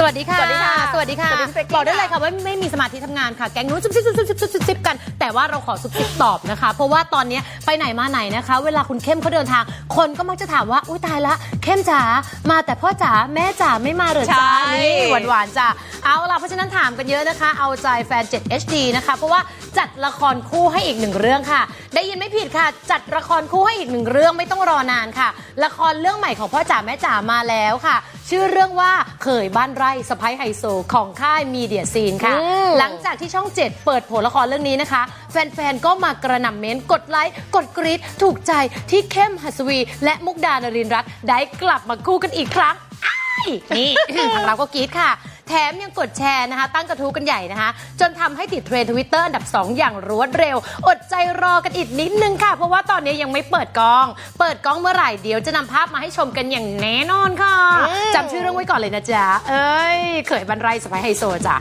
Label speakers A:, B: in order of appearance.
A: สวัสดีค่ะ
B: สวัสดีค่ะ
A: สวัสดีค่ะ
B: สวัสดีพี่เป๊กกี้
A: บอกได้เลย
B: ค่ะ
A: ค่ะว่าไม่มีสมาธิทำงานค่ะ แก๊งนู้นซุบซิบซุบซิบซุบซิบซุบซิบกัน แต่ว่าเราขอซุบซิบตอบนะคะ เพราะว่าตอนนี้ไปไหนมาไหนนะคะ เวลาคุณเข้มเขาเดินทาง คนก็มักจะถามว่า อุ้ยตายละ เข้มจ๋า มาแต่พ่อจ๋าแม่จ๋าไม่มาเหรอจ้า
B: ใช่
A: นี่หวานๆจ้ะ เอาล่ะเพราะฉะนั้นถามกันเยอะนะคะ เอาใจแฟน 7 HD นะคะ เพราะว่าจัดละครคู่ให้อีกหนึ่งเรื่องค่ะ ได้ยินไม่ผิดค่ะ จัดละครคู่ให้อีกหนึ่งเรื่องไม่ต้องรอนานค่ะ ละครเรื่องใหม่ของพ่อจ๋าแม่จ๋ามาแล้วค่ะ ชื่อเรื่องว่าเคยบ้านไร่สไปไฮโซของค่ายมีเดียซีนค่ะ
B: อืม
A: หลังจากที่ช่อง 7 เปิดผลละครเรื่องนี้นะคะ แฟนๆ ก็มากระหน่ำเม้นต์กดไลค์ กดกรี๊ดถูกใจที่เข้มหัสวี และมุกดานรินทร์รัตน์ได้กลับมาคู่กันอีกครั้งอ้ายนี่ ทางเราก็กรี๊ดค่ะ แถมยังกดแชร์นะคะ ตั้งกระทู้กันใหญ่นะคะ จนทำให้ติดเทรนทวิตเตอร์ Twitter อันดับ 2 อย่างรวดเร็ว อดใจรอกันอีกนิดนึงค่ะ เพราะว่าตอนนี้ยังไม่เปิดกล้อง เปิดกล้องเมื่อไหร่เดี๋ยวจะนำภาพมาให้ชมกันอย่างแน่นอนค่ะ
B: อืม
A: จำชื่อเรื่องไว้ก่อนเลยนะจ๊ะเอ้ยเขยบรรไรสไปไฮโซจ้ะ